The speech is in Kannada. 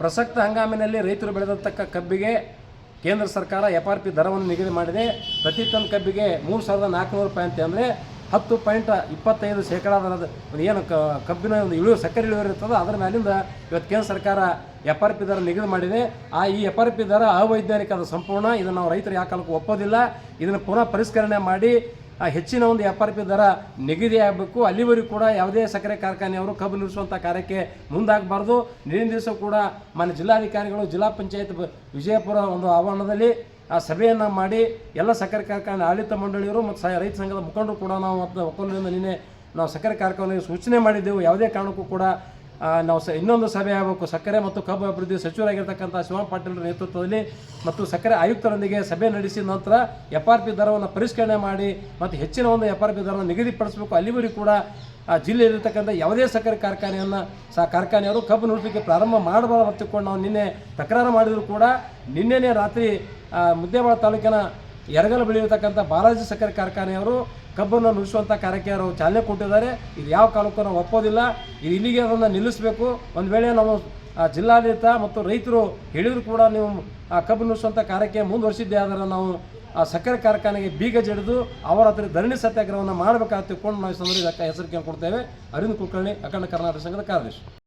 ಪ್ರಸಕ್ತ ಹಂಗಾಮಿನಲ್ಲಿ ರೈತರು ಬೆಳೆದತಕ್ಕ ಕಬ್ಬಿಗೆ ಕೇಂದ್ರ ಸರ್ಕಾರ ಎಫ್ ಆರ್ ಪಿ ದರವನ್ನು ನಿಗದಿ ಮಾಡಿದೆ. ಪ್ರತಿ ಟನ್ ಕಬ್ಬಿಗೆ ಮೂರು ಸಾವಿರದ ನಾಲ್ಕುನೂರು ರೂಪಾಯಿ ಅಂತ ಅಂದರೆ ಹತ್ತು ಪಾಯಿಂಟ್ ಇಪ್ಪತ್ತೈದು ಶೇಕಡಾ ದರದ ಏನು ಕಬ್ಬಿನ ಒಂದು ಇಳುವರಿ ಸಕ್ಕರೆ ಇಳುವರಿ ಇರ್ತದೆ ಅದರ ಮೇಲಿಂದ ಇವತ್ತು ಕೇಂದ್ರ ಸರ್ಕಾರ ಎಫ್ ಆರ್ ಪಿ ದರ ನಿಗದಿ ಮಾಡಿದೆ. ಆ ಈ ಎಫ್ ಆರ್ ಪಿ ದರ ಅವೈಜ್ಞಾನಿಕ ಸಂಪೂರ್ಣ, ಇದನ್ನು ನಾವು ರೈತರು ಯಾವ ಕಾಲಕ್ಕೂ ಒಪ್ಪೋದಿಲ್ಲ. ಇದನ್ನು ಪುನಃ ಪರಿಷ್ಕರಣೆ ಮಾಡಿ ಆ ಹೆಚ್ಚಿನ ಒಂದು ಎಫ್ ಆರ್ ಪಿ ದರ ನಿಗದಿ ಆಗಬೇಕು. ಅಲ್ಲಿವರೆಗೂ ಕೂಡ ಯಾವುದೇ ಸಕ್ಕರೆ ಕಾರ್ಖಾನೆಯವರು ಕಬ್ಬು ನಿಲ್ಲಿಸುವಂಥ ಕಾರ್ಯಕ್ಕೆ ಮುಂದಾಗಬಾರ್ದು. ನಿನ್ನೆ ದಿವಸ ಕೂಡ ಮಾನ್ಯ ಜಿಲ್ಲಾಧಿಕಾರಿಗಳು ಜಿಲ್ಲಾ ಪಂಚಾಯತ್ ವಿಜಯಪುರ ಒಂದು ಆವರಣದಲ್ಲಿ ಆ ಸಭೆಯನ್ನು ಮಾಡಿ ಎಲ್ಲ ಸಕ್ಕರೆ ಕಾರ್ಖಾನೆ ಆಡಳಿತ ಮಂಡಳಿಯವರು ಮತ್ತು ರೈತ ಸಂಘದ ಮುಖಂಡರು ಕೂಡ ನಾವು ಮತ್ತು ಒಕ್ಕಲಿನಿಂದ ನಿನ್ನೆ ನಾವು ಸಕ್ಕರೆ ಕಾರ್ಖಾನೆಗೆ ಸೂಚನೆ ಮಾಡಿದ್ದೆವು. ಯಾವುದೇ ಕಾರಣಕ್ಕೂ ಕೂಡ ನಾವು ಸ ಇನ್ನೊಂದು ಸಭೆ ಆಗಬೇಕು. ಸಕ್ಕರೆ ಮತ್ತು ಕಬ್ಬು ಅಭಿವೃದ್ಧಿ ಸಚಿವರಾಗಿರ್ತಕ್ಕಂಥ ಶಿವ ಪಾಟೀಲ್ ನೇತೃತ್ವದಲ್ಲಿ ಮತ್ತು ಸಕ್ಕರೆ ಆಯುಕ್ತರೊಂದಿಗೆ ಸಭೆ ನಡೆಸಿದ ನಂತರ ಎಫ್ ಆರ್ ಪಿ ದರವನ್ನು ಪರಿಷ್ಕರಣೆ ಮಾಡಿ ಮತ್ತು ಹೆಚ್ಚಿನ ಒಂದು ಎಫ್ ಆರ್ ಪಿ ದರವನ್ನು ನಿಗದಿಪಡಿಸಬೇಕು. ಅಲ್ಲಿವರೆಗೂ ಕೂಡ, ಆ, ಜಿಲ್ಲೆಯಲ್ಲಿರ್ತಕ್ಕಂಥ ಯಾವುದೇ ಸಕ್ಕರೆ ಕಾರ್ಖಾನೆಯನ್ನು ಸಹ ಕಾರ್ಖಾನೆಯವರು ಕಬ್ಬು ನುಡಿಸಲಿಕ್ಕೆ ಪ್ರಾರಂಭ ಮಾಡಬಾರ್ದು ಅಂತ ತಿಳ್ಕೊಂಡು ನಾವು ನಿನ್ನೆ ತಕರಾರು ಮಾಡಿದರೂ ಕೂಡ ನಿನ್ನೆನೇ ರಾತ್ರಿ ಮುದ್ದೇವಾಳ ತಾಲೂಕಿನ ಎರಗಲ ಬೆಳೆಯತಕ್ಕಂಥ ಬಾಲಾಜಿ ಸಕ್ಕರೆ ಕಾರ್ಖಾನೆಯವರು ಕಬ್ಬನ್ನು ನುಡಿಸುವಂಥ ಕಾರ್ಯಕ್ಕೆ ಅವರು ಚಾಲನೆ ಕೊಟ್ಟಿದ್ದಾರೆ. ಇದು ಯಾವ ಕಾಲಕ್ಕೂ ನಾವು ಒಪ್ಪೋದಿಲ್ಲ. ಇದು ಇಲ್ಲಿಗೆ ಅದನ್ನು ನಿಲ್ಲಿಸಬೇಕು. ಒಂದು ವೇಳೆ ನಾವು ಜಿಲ್ಲಾಡಳಿತ ಮತ್ತು ರೈತರು ಹೇಳಿದ್ರು ಕೂಡ ನೀವು, ಆ ಕಬ್ಬು ನುಡಿಸುವಂಥ ಕಾರ್ಯಕ್ಕೆ ಮುಂದುವರಿಸಿದ್ದೇ ಆದರೆ ನಾವು, ಆ, ಸಕ್ಕರೆ ಕಾರ್ಖಾನೆಗೆ ಬೀಗ ಜಡಿದು ಅವರ ಹತ್ರ ಧರಣಿ ಸತ್ಯಾಗ್ರಹವನ್ನು ಮಾಡಬೇಕಾದ ತಿಳ್ಕೊಂಡು ನಾವು ಸಂದರ್ಭ ಹೆಸರಿಕೆ ಕೊಡ್ತೇವೆ. ಅರವಿಂದ್ ಕುಲಕರ್ಣಿ, ಅಖಂಡ ಕರ್ನಾಟಕ ಸಂಘದ ಕಾರ್ಯದರ್ಶಿ.